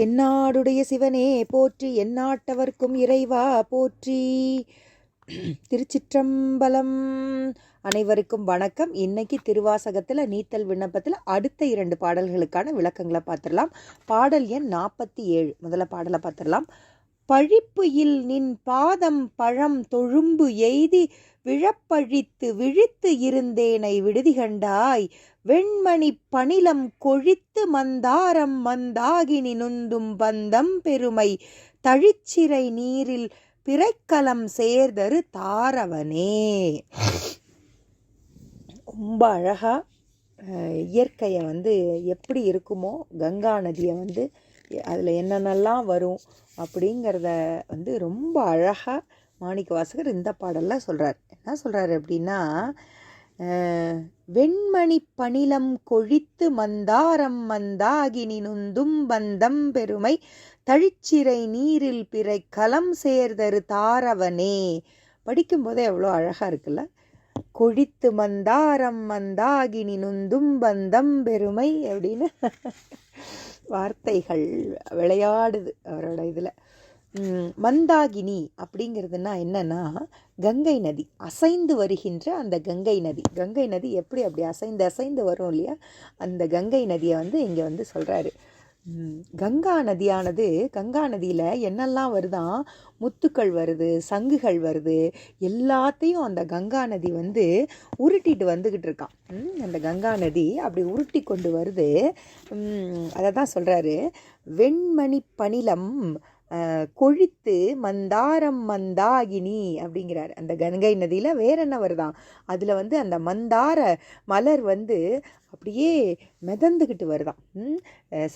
என்னாடுடைய சிவனே போற்றி எந்நாட்டவர்க்கும் இறைவா போற்றி. திருச்சிற்றம்பலம். அனைவருக்கும் வணக்கம். இன்னைக்கு திருவாசகத்தில் நீத்தல் விண்ணப்பத்தில் அடுத்த இரண்டு பாடல்களுக்கான விளக்கங்களை பார்த்துடலாம். பாடல் எண் நாற்பத்தி ஏழு. முதல்ல பாடலை பார்த்துடலாம். பழிப்பு இல் நின் பாதம் பழம் தொழும்பு எய்தி விழப்பழித்து விழித்து இருந்தேனை விடுதி கண்டாய் வெண்மணி பணிலம் கொழித்து மந்தாரம் மந்தாகினி நுந்தும் பந்தம் பெருமை. தழிச்சிறை நீரில் பிறைக்கலம் சேர்தரு தாரவனே. ரொம்ப அழகா இயற்கையை வந்து எப்படி இருக்குமோ கங்கா நதியை வந்து அதில் என்னென்னலாம் வரும் அப்படிங்கிறத வந்து ரொம்ப அழகாக மாணிக்க வாசகர் இந்த பாடலில் சொல்கிறார் என்ன சொல்கிறார் அப்படின்னா வெண்மணி பணிலம் கொழித்து மந்தாரம் மந்தாகினி நுந்தும் பந்தம் பெருமை தழிச்சிறை நீரில் பிறை கலம் சேர்தரு தாரவனே. படிக்கும்போதே எவ்வளோ அழகாக இருக்குல்ல? கொழித்து மந்தாரம் மந்தாகினி நுந்தும் பந்தம் பெருமை அப்படின்னு வார்த்தைகள் விளையாடுது அவரோட இதில். மந்தாகினி அப்படிங்கிறதுனா என்னன்னா கங்கை நதி. அசைந்து வருகின்ற அந்த கங்கை நதி. கங்கை நதி எப்படி அப்படி அசைந்து அசைந்து வரும் இல்லையா? அந்த கங்கை நதியை வந்து இங்கே வந்து சொல்கிறாரு கங்கா நதியானது கங்கா நதியில் என்னெல்லாம் வருதான் முத்துக்கள் வருது சங்குகள் வருது. எல்லாத்தையும் அந்த கங்கா நதி வந்து உருட்டிட்டு வந்துக்கிட்டு இருக்கான் அந்த கங்கா நதி அப்படி உருட்டி கொண்டு வருது. அதை தான் சொல்கிறாரு வெண்மணி பணிலம் கொழித்து மந்தாரம் மந்தாகினி அப்படிங்கிறாரு. அந்த கங்கை நதியில் வேற என்ன வருதாம் அதில் வந்து அந்த மந்தார மலர் வந்து அப்படியே மிதந்துக்கிட்டு வருதாம்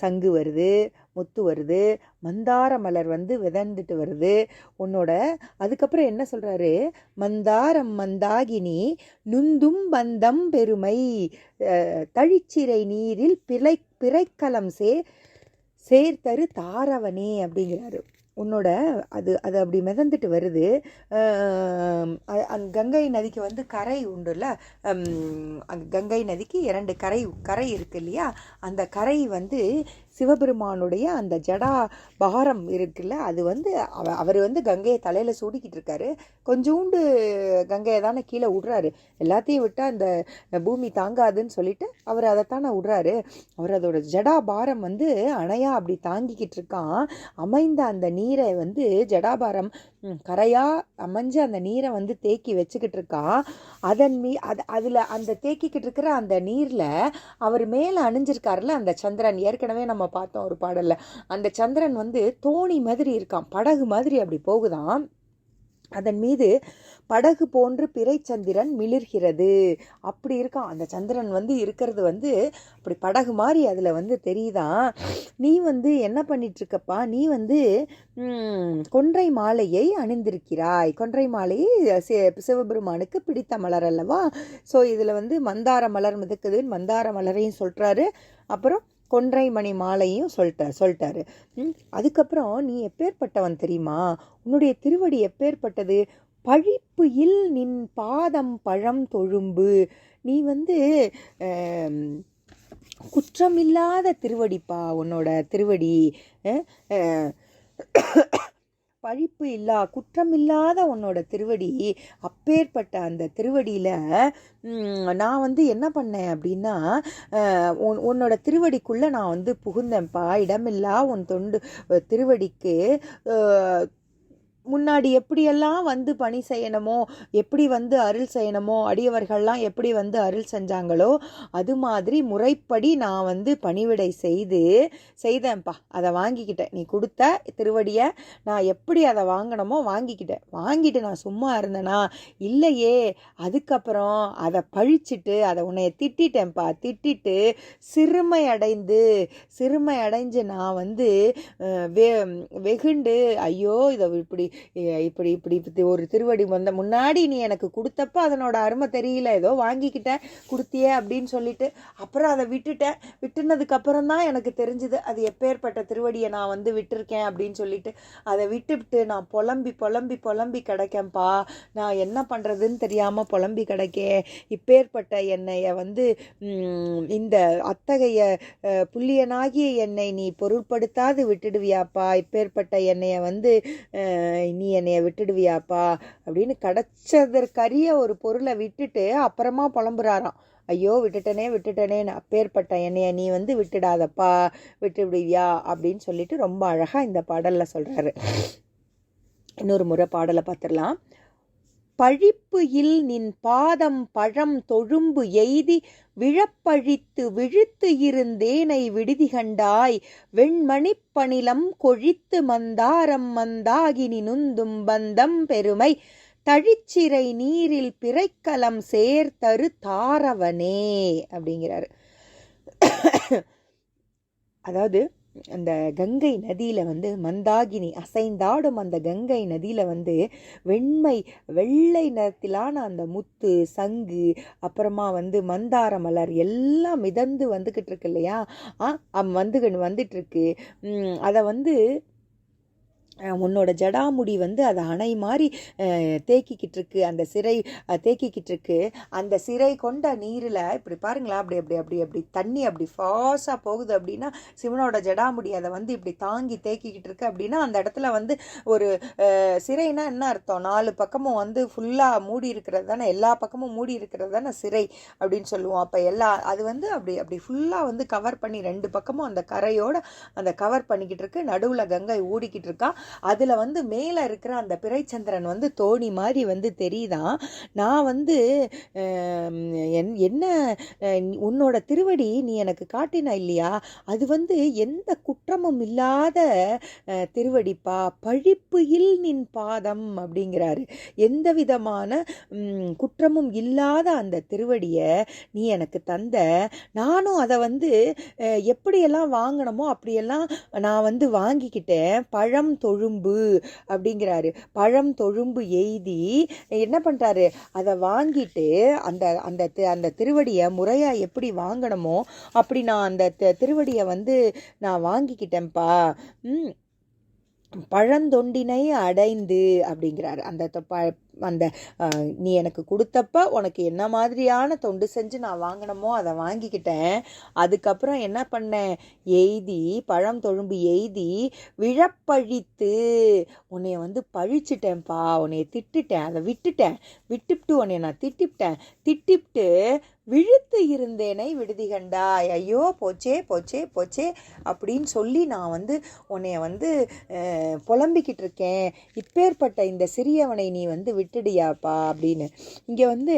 சங்கு வருது முத்து வருது மந்தார மலர் வந்து விதந்துட்டு வருது. உன்னோட அதுக்கப்புறம் என்ன சொல்கிறாரு மந்தாரம் மந்தாகினி நுந்தும் பந்தம் பெருமை தழிச்சிறை நீரில் பிறை பிறைக்கலம் சே சேர்த்தரு தாரவனே அப்படிங்கிறாரு. உன்னோட அது அது அப்படி மிதந்துட்டு வருது. கங்கை நதிக்கு வந்து கரை உண்டுல்ல? கங்கை நதிக்கு இரண்டு கரை கரை இருக்கு இல்லையா? அந்த கரை வந்து சிவபெருமானுடைய அந்த ஜடா பாரம் இருக்குல்ல அது வந்து அவ அவர் வந்து கங்கையை தலையில் சூடிக்கிட்டு இருக்காரு. கொஞ்சோண்டு கங்கையை தானே கீழே விடுறாரு. எல்லாத்தையும் விட்டால் அந்த பூமி தாங்காதுன்னு சொல்லிட்டு அவர் அதைத்தானே விடுறாரு. அவர் அதோட ஜடா பாரம் வந்து அணையா அப்படி தாங்கிக்கிட்டு இருக்கான். அமைந்த அந்த நீரை வந்து ஜடாபாரம் கரையாக கரையா அமைஞ்சு அந்த நீரை வந்து தேக்கி வச்சுக்கிட்டு இருக்கான். அதன் மீ அது அதில் அந்த தேக்கிக்கிட்டு இருக்கிற அந்த நீரில் அவர் மேலே அணிஞ்சிருக்காருல அந்த சந்திரன். ஏற்கனவே நம்ம பார்த்தோம் ஒரு பாடலில். அந்த சந்திரன் வந்து தோணி மாதிரி இருக்கான். படகு மாதிரி அப்படி போகுதான் அதன் மீது படகு போன்று பிறைச்சந்திரன் மிளிர்கிறது. அப்படி இருக்கான். அந்த சந்திரன் வந்து இருக்கிறது வந்து அப்படி படகு மாதிரி அதில் வந்து தெரியுதான் நீ வந்து என்ன பண்ணிகிட்ருக்கப்பா நீ வந்து கொன்றை மாலையை அணிந்திருக்கிறாய். கொன்றை மாலையை சி- சிவபெருமானுக்கு பிடித்த மலர் அல்லவா? ஸோ இதில் வந்து மந்தார மலர் மிதக்குதுன்னு மந்தார மலரையும் சொல்கிறாரு அப்புறம் கொன்றை மணி மாலையும் சொல்லிட்டார். சொல்லிட்டாரு அதுக்கப்புறம் நீ எப்பேற்பட்டவன் தெரியுமா? உன்னுடைய திருவடி எப்பேற்பட்டது? பழிப்பு இல் நின் பாதம் பழம் தொழும்பு. நீ வந்து குற்றமில்லாத திருவடிப்பா உன்னோட திருவடி. பழிப்பு இல்லா குற்றமில்லாத உன்னோட திருவடி அப்பேற்பட்ட அந்த திருவடியில் நான் வந்து என்ன பண்ணேன் அப்படின்னா உன் உன்னோட திருவடிக்குள்ளே நான் வந்து புகுந்தேன்ப்பா. இடமில்லா உன் தொண்டு திருவடிக்கு முன்னாடி எப்படியெல்லாம் வந்து பணி செய்யணுமோ எப்படி வந்து அருள் செய்யணுமோ அடியவர்கள்லாம் எப்படி வந்து அருள் செஞ்சாங்களோ அது மாதிரி முறைப்படி நான் வந்து பணிவிடை செய்து செய்தேன்ப்பா. அதை வாங்கிக்கிட்டேன். நீ கொடுத்த திருவடியை நான் எப்படி அதை வாங்கணுமோ வாங்கிக்கிட்டேன். வாங்கிட்டு நான் சும்மா இருந்தேனா? இல்லையே. அதுக்கப்புறம் அதை பழிச்சிட்டு அதை உன்னைய திட்டிட்டேன்ப்பா. திட்டிட்டு சிறுமை அடைந்து சிறுமை அடைஞ்சு நான் வந்து வெ வெகுண்டு ஐயோ இதை இப்படி இப்படி இப்படி இப்படி ஒரு திருவடி வந்த முன்னாடி நீ எனக்கு கொடுத்தப்ப அதனோட அருமை தெரியல. ஏதோ வாங்கிக்கிட்டேன் கொடுத்தியே அப்படின்னு சொல்லிட்டு அப்புறம் அதை விட்டுட்டேன் விட்டுனதுக்கு அப்புறம் தான் எனக்கு தெரிஞ்சுது அது எப்பேற்பட்ட திருவடியை நான் வந்து விட்டுருக்கேன் அப்படின்னு சொல்லிட்டு அதை விட்டுவிட்டு நான் புலம்பி புலம்பி புலம்பி கிடைக்கேன்ப்பா. நான் என்ன பண்ணுறதுன்னு தெரியாமல் புலம்பி கிடைக்கே. இப்பேற்பட்ட என்னைய வந்து இந்த அத்தகைய புள்ளியனாகிய என்னை நீ பொருட்படுத்தாது விட்டுடுவியாப்பா. இப்பேற்பட்ட என்னைய வந்து நீ என்னைய விட்டுடுவியாப்பா அப்படின்னு கிடைச்சதற்கரிய ஒரு பொருளை விட்டுட்டு அப்புறமா புலம்புறாராம். ஐயோ விட்டுட்டனே விட்டுட்டனேன்னு அப்பேற்பட்ட என்னைய நீ வந்து விட்டுடாதப்பா விட்டு விடுவியா அப்படின்னு சொல்லிட்டு ரொம்ப அழகாக இந்த பாடலில் சொல்கிறாரு இன்னொரு முறை பாடலை பார்த்துடலாம். பழிப்பு இல் நின் பாதம் பழம் தொழும்பு எய்தி விழப்பழித்து விழுத்து இருந்தேனை விடுதி கண்டாய். வெண்மணிப் பணிலம் கொழித்து மந்தாரம் மந்தாகினி நுந்தும் பந்தம் பெருமை. தழிச்சிறை நீரில் பிறைக்கலம் சேர்த்தரு தாரவனே அப்படிங்கிறாரு. அதாவது அந்த கங்கை நதியில் வந்து மந்தாகினி அசைந்தாடும் அந்த கங்கை நதியில் வந்து வெண்மை வெள்ளை நிறத்திலான அந்த முத்து சங்கு அப்புறமா வந்து மந்தார மலர் எல்லாம் மிதந்து வந்துக்கிட்டு இருக்கு இல்லையா? ஆ அம் வந்துட்டு இருக்கு. அதை வந்து உன்னோட ஜடாமுடி வந்து அதை அணை மாதிரி தேக்கிக்கிட்டு இருக்கு. அந்த சிறை தேக்கிக்கிட்டு இருக்கு. அந்த சிறை கொண்ட நீரில் இப்படி பாருங்களா அப்படி அப்படி அப்படி அப்படி தண்ணி அப்படி ஃபாஸ்ட்டாக போகுது அப்படின்னா சிவனோட ஜடாமுடி அதை வந்து இப்படி தாங்கி தேக்கிக்கிட்டு இருக்கு அப்படின்னா அந்த இடத்துல வந்து ஒரு சிறைனா என்ன அர்த்தம்? நாலு பக்கமும் வந்து ஃபுல்லாக மூடி இருக்கிறது தானே எல்லா பக்கமும் மூடி இருக்கிறது தானே சிறை அப்படின்னு சொல்லுவோம். அப்போ எல்லா அது வந்து அப்படி அப்படி ஃபுல்லாக வந்து கவர் பண்ணி ரெண்டு பக்கமும் அந்த கரையோட அந்த கவர் பண்ணிக்கிட்டு இருக்கு. நடுவில் கங்கை ஓடிக்கிட்டு இருக்கா. அதில் வந்து மேலே இருக்கிற அந்த பிறைச்சந்திரன் வந்து தோணி மாதிரி வந்து தெரியுதான் நான் வந்து என்- என்ன உன்னோட திருவடி நீ எனக்கு காட்டின இல்லையா? அது வந்து எந்த குற்றமும் இல்லாத திருவடிப்பா? பழிப்பு இல் நின் பாதம் அப்படிங்கிறாரு. எந்த விதமான குற்றமும் இல்லாத அந்த திருவடியை நீ எனக்கு தந்த. நானும் அதை வந்து எப்படியெல்லாம் வாங்கணுமோ அப்படியெல்லாம் நான் வந்து வாங்கிக்கிட்டேன். பழம் தொழில் தொழும்பு அப்படிங்கிறாரு. பழம் தொழும்பு எய்தி என்ன பண்ணுறாரு அதை வாங்கிட்டு அந்த அந்த அந்த திருவடியை முறையாக எப்படி வாங்கணுமோ அப்படி நான் அந்த திருவடியை வந்து நான் வாங்கிக்கிட்டேன்ப்பா. ம் பழந்தொண்டினை அடைந்து அப்படிங்கிறாரு. அந்த தொ- ப- அந்த நீ எனக்கு கொடுத்தப்ப உனக்கு என்ன மாதிரியான தொண்டு செஞ்சு நான் வாங்கினமோ அதை வாங்கிக்கிட்டேன். அதுக்கப்புறம் என்ன பண்ணேன் எய்தி பழம் தொழும்பு எய்தி விழப்பழித்து உன்னைய வந்து பழிச்சிட்டேன்ப்பா உன்னைய திட்டுட்டேன் அதை விட்டுட்டேன். விட்டுப்ட்டு உன்னைய நான் திட்டிப்ட்டேன் திட்டிப்ட்டு விழுத்து இருந்தேனை விடுதி கண்டாய். ஐயோ போச்சே போச்சே போச்சே அப்படின்னு சொல்லி நான் வந்து உன்னைய வந்து புலம்பிக்கிட்டு இருக்கேன். இப்பேற்பட்ட இந்த சிறியவனை நீ வந்து விட்டுடியாப்பா அப்படின்னு. இங்கே வந்து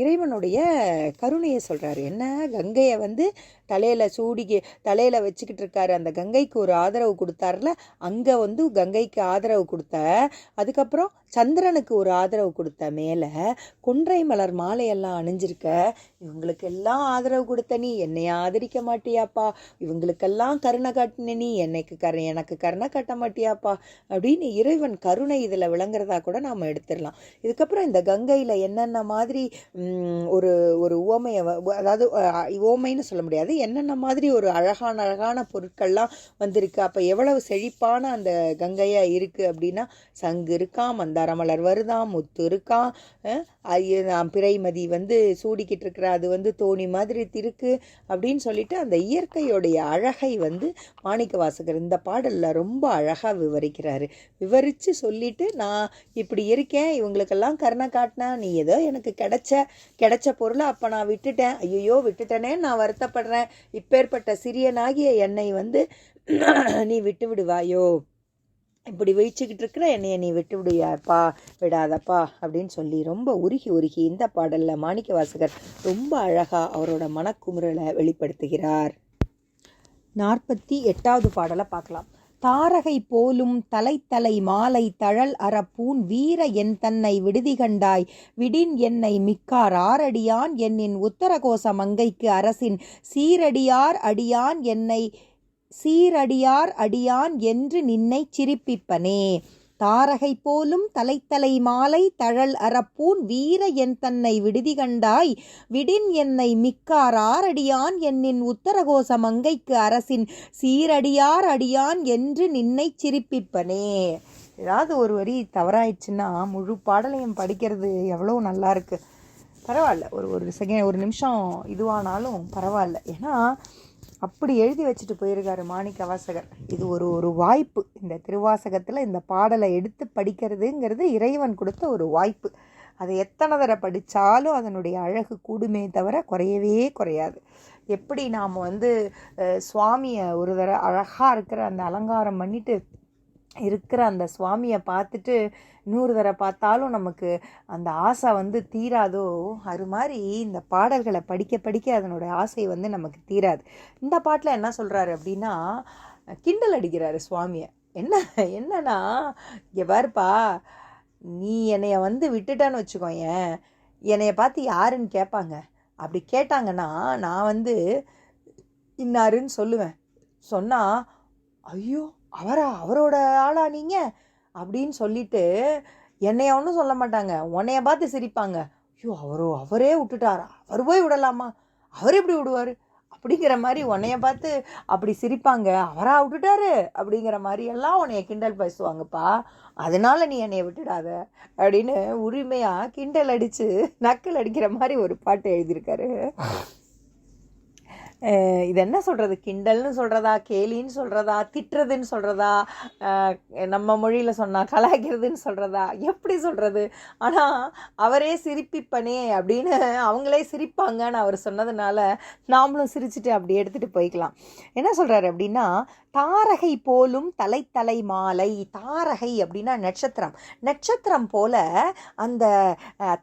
இறைவனுடைய கருணையை சொல்கிறாரு என்ன? கங்கையை வந்து தலையில் சூடி தலையில் வச்சுக்கிட்டு இருக்காரு. அந்த கங்கைக்கு ஒரு ஆதரவு கொடுத்தாருல அங்கே வந்து கங்கைக்கு ஆதரவு கொடுத்த. அதுக்கப்புறம் சந்திரனுக்கு ஒரு ஆதரவு கொடுத்த மேலே குன்றை மலர் மாலையெல்லாம் அணிஞ்சிருக்க இவங்களுக்கெல்லாம் ஆதரவு கொடுத்த நீ என்னை ஆதரிக்க மாட்டியாப்பா. இவங்களுக்கெல்லாம் கருணை காட்டின நீ என்னைக்கு கரு எனக்கு கருணை காட்ட மாட்டியாப்பா. அப்படின்னு இறைவன் கருணை இதில் விளங்குறதா கூட நாம் எடுத்துடலாம். இதுக்கப்புறம் இந்த கங்கையில் என்னென்ன மாதிரி ஒரு ஒரு உவமையை அதாவது ஓமைன்னு உவமைன்னு சொல்ல முடியாது. என்னென்ன மாதிரி ஒரு அழகான அழகான பொருட்கள்லாம் வந்திருக்கு. அப்போ எவ்வளவு செழிப்பான அந்த கங்கையாக இருக்குது அப்படின்னா சங்கு இருக்காம் அந்த மந்தாரமலர் வருதாம் முத்து இருக்கா? அஹ், பிரைமதி நான் பிறைமதி வந்து சூடிக்கிட்டு இருக்கிற அது வந்து தோணி மாதிரி திருக்கு அப்படின்னு சொல்லிட்டு அந்த இயற்கையோடைய அழகை வந்து மாணிக்க வாசகர் இந்த பாடலில் ரொம்ப அழகாக விவரிக்கிறாரு. விவரித்து சொல்லிட்டு நான் இப்படி இருக்கேன் இவங்களுக்கெல்லாம் கருணை காட்டினா நீ ஏதோ எனக்கு கிடைச்ச கிடைச்ச பொருளை அப்போ நான் விட்டுட்டேன். ஐயோ விட்டுட்டேனே நான் வருத்தப்படுறேன். இப்பேற்பட்ட சிறியனாகிய என்னை வந்து நீ விட்டு விடுவாயோ? இப்படி வச்சுக்கிட்டு இருக்கிற என்னைய நீ விட்டு விடுவியாப்பா விடாதப்பா அப்படின்னு சொல்லி ரொம்ப உருகி உருகி இந்த பாடலில் மாணிக்க வாசகர் ரொம்ப அழகாக அவரோட மனக்குமுறலை வெளிப்படுத்துகிறார். நாற்பத்தி எட்டாவது பாடலை பார்க்கலாம். தாரகை போலும் தலை தலை மாலை தழல் அறப்பூன் வீர என் தன்னை விடுதி கண்டாய். விடின் என்னை மிக்கார் ஆரடியான். என்னின் உத்தரகோச மங்கைக்கு அரசின் சீரடியார் அடியான். என்னை சீரடியார் அடியான் என்று நின்னை சிரிப்பிப்பனே. தாரகை போலும் தலைத்தலை மாலை தழல் அறப்பூன் வீர என் தன்னை விடுதி கண்டாய். விடின் என்னை மிக்கார் ஆரடியான் என்னின் உத்தரகோச மங்கைக்கு அரசின் சீரடியார் அடியான் என்று நின்னை சிரிப்பிப்பனே. ஏதாவது ஒரு வரி தவறாயிடுச்சுன்னா முழு பாடலையும் படிக்கிறது எவ்வளோ நல்லா இருக்கு பரவாயில்ல. ஒரு ஒரு செகண்ட் ஒரு நிமிஷம் இதுவானாலும் பரவாயில்ல. ஏன்னா அப்படி எழுதி வச்சுட்டு போயிருக்காரு மாணிக்க வாசகர். இது ஒரு ஒரு வாய்ப்பு. இந்த திருவாசகத்தில் இந்த பாடலை எடுத்து படிக்கிறதுங்கிறது இறைவன் கொடுத்த ஒரு வாய்ப்பு. அதை எத்தனை தடவை படித்தாலும் அதனுடைய அழகு கூடுமே தவிர குறையவே குறையாது. எப்படி நாம் வந்து சுவாமியை ஒரு தடவை அழகாக இருக்கிற அந்த அலங்காரம் பண்ணிட்டு இருக்கிற அந்த சுவாமியை பார்த்துட்டு நூறு தடவை பார்த்தாலும் நமக்கு அந்த ஆசை வந்து தீராதோ? அது மாதிரி இந்த பாடல்களை படிக்க படிக்க அதனோட ஆசை வந்து நமக்கு தீராது. இந்த பாட்டில் என்ன சொல்கிறாரு அப்படின்னா கிண்டல் அடிக்கிறாரு சுவாமியை. என்ன என்னன்னா இங்கே பாருப்பா நீ என்னைய வந்து விட்டுட்டான்னு வச்சுக்கோயேன். என்னைய பார்த்து யாருன்னு கேட்பாங்க. அப்படி கேட்டாங்கன்னா நான் வந்து இன்னாருன்னு சொல்லுவேன். சொன்னால் ஐயோ அவரா? அவரோட ஆளா நீங்க? அப்படின்னு சொல்லிட்டு என்னைய ஒன்றும் சொல்ல மாட்டாங்க. உன்னைய பார்த்து சிரிப்பாங்க. ஐயோ அவரோ அவரே விட்டுட்டாரா? அவர் போய் விடலாமா? அவர் எப்படி விடுவார்? அப்படிங்கிற மாதிரி உன்னைய பார்த்து அப்படி சிரிப்பாங்க. அவரா விட்டுட்டாரு? அப்படிங்கிற மாதிரி எல்லாம் உன்னைய கிண்டல் பேசுவாங்கப்பா. அதனால நீ என்னைய விட்டுடாத. அப்படின்னு உரிமையாக கிண்டல் அடித்து நக்கல் அடிக்கிற மாதிரி ஒரு பாட்டு எழுதியிருக்காரு. இது என்ன சொல்கிறது கிண்டல்னு சொல்கிறதா கேலின்னு சொல்கிறதா திட்டுறதுன்னு சொல்கிறதா நம்ம மொழியில் சொன்னால் கலாய்க்கிறதுன்னு சொல்கிறதா எப்படி சொல்கிறது ஆனால் அவரே சிரிப்பிப்பனே அப்படின்னு அவங்களே சிரிப்பாங்கன்னு அவர் சொன்னதுனால நாமளும் சிரிச்சுட்டு அப்படி எடுத்துகிட்டு போய்க்கலாம். என்ன சொல்கிறாரு அப்படின்னா தாரகை போலும் தலைத்தலை மாலை தாரகை அப்படின்னா நட்சத்திரம். நட்சத்திரம் போல அந்த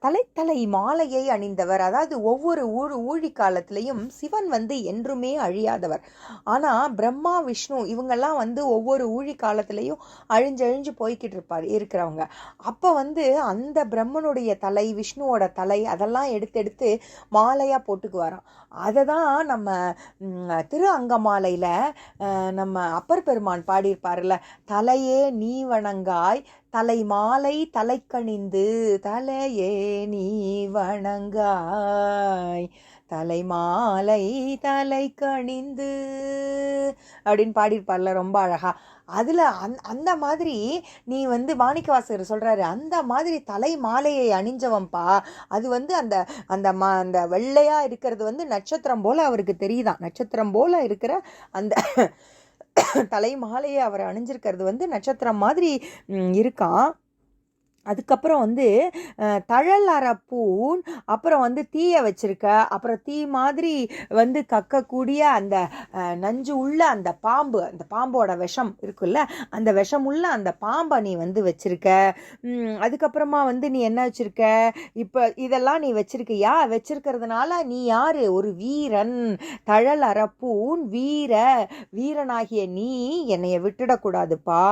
தலைத்தலை மாலையை அணிந்தவர் அதாவது ஒவ்வொரு ஊழ் ஊழி காலத்திலையும் சிவன் வந்து என்றுமே அழியாதவர். ஆனால் பிரம்மா விஷ்ணு இவங்கெல்லாம் வந்து ஒவ்வொரு ஊழி காலத்திலையும் அழிஞ்சழிஞ்சு போய்கிட்டு இருப்பார் இருக்கிறவங்க. அப்போ வந்து அந்த பிரம்மனுடைய தலை விஷ்ணுவோட தலை அதெல்லாம் எடுத்து எடுத்து மாலையாக போட்டுக்குவாராம். அதை தான் நம்ம திரு அங்கமாலையில் நம்ம அப்பர் பெருமான் பாடியிருப்பார்ல தலையே நீ வணங்காய் தலை மாலை தலைக்கணிந்து தலையே நீ வணங்காய் தலை மாலை தலை கணிந்து அப்படின்னு பாடியிருப்பார்ல ரொம்ப அழகா. அதில் அந் அந்த மாதிரி நீ வந்து மாணிக்கவாசகர் சொல்கிறாரு அந்த மாதிரி தலை மாலையை அணிஞ்சவன்பா அது வந்து அந்த அந்த மா அந்த வெள்ளையாக இருக்கிறது வந்து நட்சத்திரம் போல் அவருக்கு தெரியுதான் நட்சத்திரம் போல் இருக்கிற அந்த தலை மாலையை அவர் அணிஞ்சிருக்கிறது வந்து நட்சத்திரம் மாதிரி இருக்கான் அதுக்கப்புறம் வந்து அஹ், தழல் அப்புறம் வந்து தீயை வச்சுருக்க அப்புறம் தீ மாதிரி வந்து கக்கக்கூடிய அந்த நஞ்சு உள்ள அந்த பாம்பு அந்த பாம்போட விஷம் இருக்குல்ல அந்த விஷம் உள்ள அந்த பாம்பை நீ வந்து வச்சுருக்க. அதுக்கப்புறமா வந்து நீ என்ன வச்சுருக்க? இப்போ இதெல்லாம் நீ வச்சுருக்கியா? வச்சிருக்கிறதுனால நீ யார்? ஒரு வீரன். தழல் அரப்பூன் வீர வீரனாகிய நீ என்னைய விட்டுடக்கூடாதுப்பா.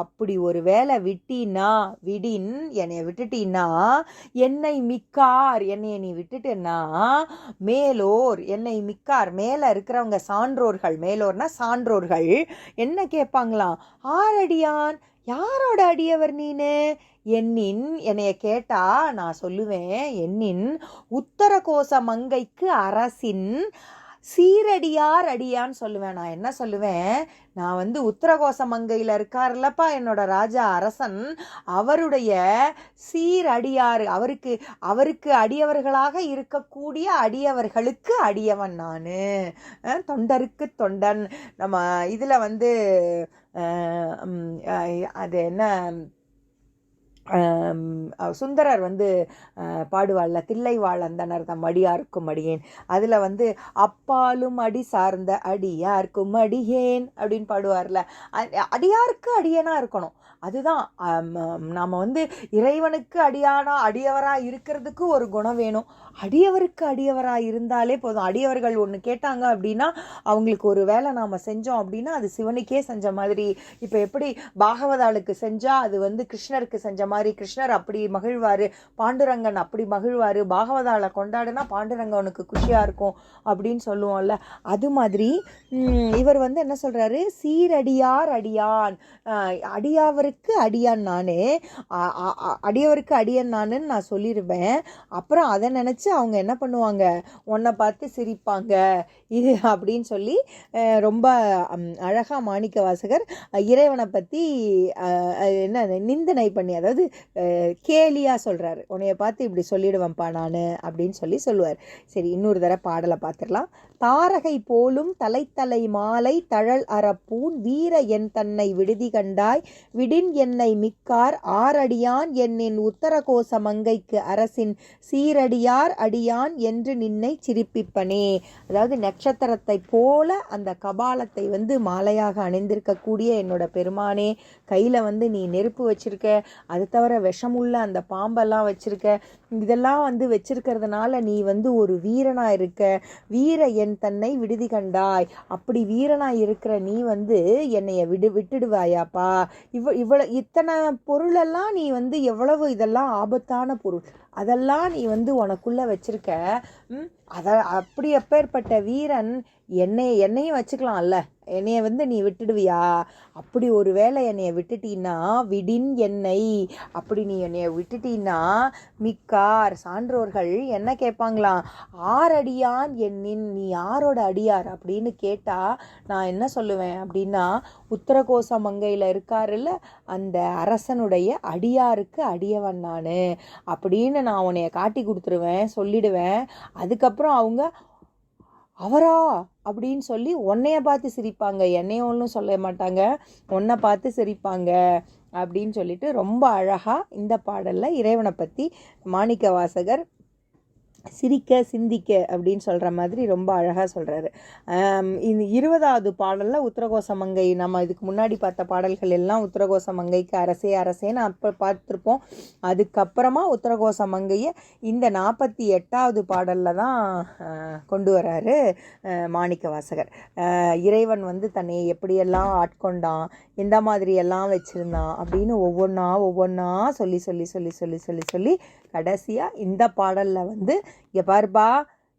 அப்படி ஒரு வேளை விட்டினா விடின் என்னை விட்டுட்டீன்னா என்னை மிக்கார். என்னை நீ விட்டுட்டேன்னா மேலோர். என்னை மிக்கார். மேலே இருக்கிறவங்க சான்றோர்கள். மேலோர்னா சான்றோர்கள். என்ன கேட்பாங்களாம் ஆரடியான் யாரோட அடியவர் நீனு? என்னின் என்னைய கேட்டா நான் சொல்லுவேன். என்னின் உத்தரகோச மங்கைக்கு அரசின் சீரடியார் அடியான்னு சொல்லுவேன். நான் என்ன சொல்லுவேன்? நான் வந்து உத்தரகோச மங்கையில் இருக்கார்லப்பா என்னோட ராஜா அரசன். அவருடைய சீரடியார் அவருக்கு அவருக்கு அடியவர்களாக இருக்கக்கூடிய அடியவர்களுக்கு அடியவன் நான். தொண்டருக்கு தொண்டன். நம்ம இதில் வந்து அது என்ன சுந்தரர் வந்து பாடுவாள்ல தில்லை வாழந்தனர் தம் அடியார்க்கும் அடியேன். அதில் வந்து அப்பாலும் அடி சார்ந்த அடியார்க்கும் அடியேன் அப்படின்னு பாடுவார்ல. அடியாருக்கு அடியனாக இருக்கணும். அதுதான் நாம் வந்து இறைவனுக்கு அடியானா அடியவராக இருக்கிறதுக்கு ஒரு குணம் வேணும். அடியவருக்கு அடியவராக இருந்தாலே போதும். அடியவர்கள் ஒன்று கேட்டாங்க அப்படின்னா அவங்களுக்கு ஒரு வேலை நாம் செஞ்சோம் அப்படின்னா அது சிவனுக்கே செஞ்ச மாதிரி. இப்போ எப்படி பாகவதாளுக்கு செஞ்சால் அது வந்து கிருஷ்ணருக்கு செஞ்ச மாதிரி கிருஷ்ணர் அப்படி மகிழ்வார் பாண்டுரங்கன் அப்படி மகிழ்வார் பாகவதால கொண்டாடுனா பாண்டுரங்கனுக்கு குஷியாக இருக்கும் அப்படின்னு சொல்லுவோம்ல. அது மாதிரி இவர் வந்து என்ன சொல்கிறாரு சீரடியார் அடியான். அடியாவர் அடியவருக்கு அடியான் நான். அடியவருக்கு அடியான் நானுன்னு நான் சொல்லிடுவேன் அப்புறம் அதை நினச்சி அவங்க என்ன பண்ணுவாங்க? உன்னை பார்த்து சிரிப்பாங்க. இது அப்படின்னு சொல்லி ரொம்ப அழகாக மாணிக்க வாசகர் இறைவனை பற்றி என்ன நிந்தனை பண்ணி அதாவது கேலியாக சொல்கிறாரு உன்னைய பார்த்து இப்படி சொல்லிடுவேன்ப்பா நான். அப்படின்னு சொல்லி சொல்லுவார். சரி இன்னொரு தடவை பாடலை பார்த்துடலாம். தாரகை போலும் தலைத்தலை மாலை தழல் அறப்பூன் வீர என் தன்னை விடுதி கண்டாய் விடின் என்னை மிக்கார் ஆரடியான் என்னின் உத்தரகோச மங்கைக்கு அரசின் சீரடியார் அடியான் என்று நின்னை சிரிப்பிப்பனே. அதாவது நட்சத்திரத்தை போல அந்த கபாலத்தை வந்து மாலையாக அணிந்திருக்கக்கூடிய என்னோட பெருமானே கையில் வந்து நீ நெருப்பு வச்சிருக்க அது தவிர விஷமுள்ள அந்த பாம்பெல்லாம் வச்சிருக்க இதெல்லாம் வந்து வச்சிருக்கிறதுனால நீ வந்து ஒரு வீரனாக இருக்க. வீர என் தன்னை விடுதி கண்டாய். அப்படி வீரனா இருக்கிற நீ வந்து என்னைய விடு விட்டுடுவாயாப்பா. இவ இவ்வளோ இத்தனை பொருளெல்லாம் நீ வந்து எவ்வளவு இதெல்லாம் ஆபத்தான பொருள். அதெல்லாம் நீ வந்து உனக்குள்ளே வச்சிருக்க. அதை அப்படி எப்பேற்பட்ட வீரன் என்னை என்னையும் வச்சுக்கலாம்ல. என்னைய வந்து நீ விட்டுடுவியா? அப்படி ஒரு வேளை என்னைய விட்டுட்டீன்னா விடின் என்னை. அப்படி நீ என்னைய விட்டுட்டீன்னா மிக்கார் சான்றோர்கள் என்ன கேட்பாங்களாம் ஆறடியான் என்னின் நீ யாரோட அடியார்? அப்படின்னு கேட்டால் நான் என்ன சொல்லுவேன் அப்படின்னா உத்தரகோச மங்கையில் இருக்காருல்ல அந்த அரசனுடைய அடியாருக்கு அடியவன் நான். அப்படின்னு நான் உன்னைய காட்டி கொடுத்துருவேன் சொல்லிடுவேன். அதுக்கப்புறம் அவங்க அவரா? அப்படின்னு சொல்லி உன்னைய பார்த்து சிரிப்பாங்க. என்னைய ஒன்றும் சொல்ல மாட்டாங்க. உன்னை பார்த்து சிரிப்பாங்க. அப்படின்னு சொல்லிட்டு ரொம்ப அழகாக இந்த பாடலில் இறைவனை பற்றி மாணிக்க வாசகர் சிரிக்க சிந்திக்க அப்படின்னு சொல்கிற மாதிரி ரொம்ப அழகாக சொல்கிறாரு இந்த இருபதாவது பாடலில் உத்தரகோச மங்கை நம்ம இதுக்கு முன்னாடி பார்த்த பாடல்கள் எல்லாம் உத்தரகோச மங்கைக்கு அரசே அரசேன்னு அப்போ பார்த்துருப்போம். அதுக்கப்புறமா உத்தரகோச மங்கையை இந்த நாற்பத்தி எட்டாவது பாடலில் தான் கொண்டு வராரு மாணிக்க வாசகர் இறைவன் வந்து தன்னை எப்படியெல்லாம் ஆட்கொண்டான் எந்த மாதிரியெல்லாம் வச்சுருந்தான் அப்படின்னு ஒவ்வொன்றா ஒவ்வொன்றா சொல்லி சொல்லி சொல்லி சொல்லி சொல்லி சொல்லி கடைசியாக இந்த பாடலில் வந்து இங்கே பாருப்பா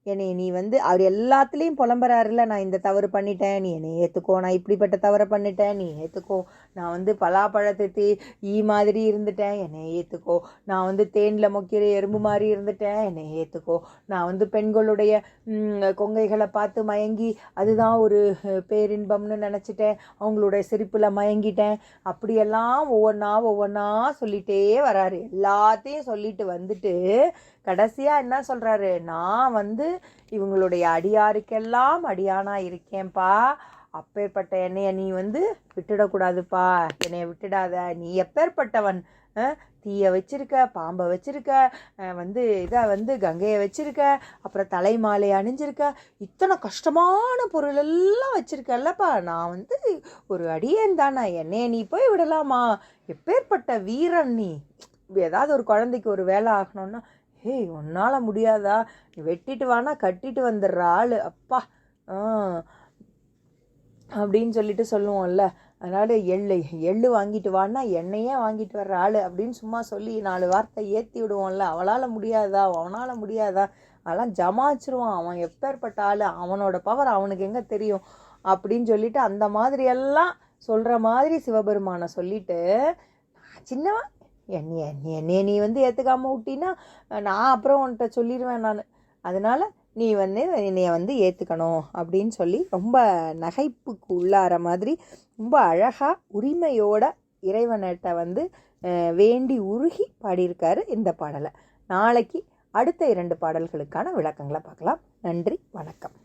என்னை நீ வந்து அவர் எல்லாத்துலேயும் புலம்புறாருல நான் இந்த தவறு பண்ணிட்டேன் நீ என்னை ஏற்றுக்கோ நான் இப்படிப்பட்ட தவறை பண்ணிட்டேன் நீ ஏற்றுக்கோ நான் வந்து பலாப்பழத்தை தீ ஈ மாதிரி இருந்துட்டேன் என்னை ஏற்றுக்கோ நான் வந்து தேனில் மொக்கிற எறும்பு மாதிரி இருந்துட்டேன் என்னை ஏற்றுக்கோ நான் வந்து பெண்களுடைய கொங்கைகளை பார்த்து மயங்கி அதுதான் ஒரு பேரின்பம்னு நினச்சிட்டேன். அவங்களுடைய சிரிப்பில் மயங்கிட்டேன். அப்படியெல்லாம் ஒவ்வொன்றா ஒவ்வொன்றா சொல்லிட்டே வராரு. எல்லாத்தையும் சொல்லிட்டு வந்துட்டு கடைசியாக என்ன சொல்கிறாரு நான் வந்து இவங்களுடைய அடியாருக்கெல்லாம் அடியானா இருக்கேன்ப்பா. அப்பேற்பட்ட என்னைய நீ வந்து விட்டுடக்கூடாதுப்பா. என்னைய விட்டுடாத. நீ எப்பேற்பட்டவன்? தீயை வச்சிருக்க பாம்பை வச்சிருக்க வந்து இதை வந்து கங்கையை வச்சிருக்க அப்புறம் தலை மாலை அணிஞ்சிருக்க இத்தனை கஷ்டமான பொருள் எல்லாம் வச்சிருக்கல்லப்பா. நான் வந்து ஒரு அடியேன் தானே. என்னைய நீ போய் விடலாமா? எப்பேற்பட்ட வீரன் நீ. ஏதாவது ஒரு குழந்தைக்கு ஒரு வேலை ஆகணும்னா ஏய் உன்னால் முடியாதா? நீ வெட்டிட்டு வானா கட்டிட்டு வந்துடுற ஆள். அப்பா. ஆ. அப்படின்னு சொல்லிட்டு சொல்லுவோம்ல. அதனால் எள்ளு எள்ளு வாங்கிட்டு வான்னா எண்ணெயே வாங்கிட்டு வர்ற ஆள் அப்படின்னு சும்மா சொல்லி நாலு வார்த்தை ஏற்றி விடுவோம்ல. அவளால் முடியாதா? அவனால் முடியாதா? அதெல்லாம் ஜமாச்சிருவான். அவன் எப்பேற்பட்ட ஆள்? அவனோட பவர் அவனுக்கு எங்கே தெரியும்? அப்படின்னு சொல்லிட்டு அந்த மாதிரி எல்லாம் சொல்கிற மாதிரி சிவபெருமானை சொல்லிட்டு நான் சின்னவன் என்னைய என்னைய நீ வந்து ஏற்றுக்காமல் விட்டினா நான் அப்புறம் உன்கிட்ட சொல்லிடுவேன் நான். அதனால் நீ வந்து என்னைய வந்து ஏற்றுக்கணும் அப்படின்னு சொல்லி ரொம்ப நகைப்புக்கு உள்ளார மாதிரி ரொம்ப அழகாக உரிமையோட இறைவன்கிட்ட வந்து வேண்டி உருகி பாடியிருக்காரு இந்த பாடலை. நாளைக்கு அடுத்த இரண்டு பாடல்களுக்கான விளக்கங்களை பார்க்கலாம். நன்றி வணக்கம்.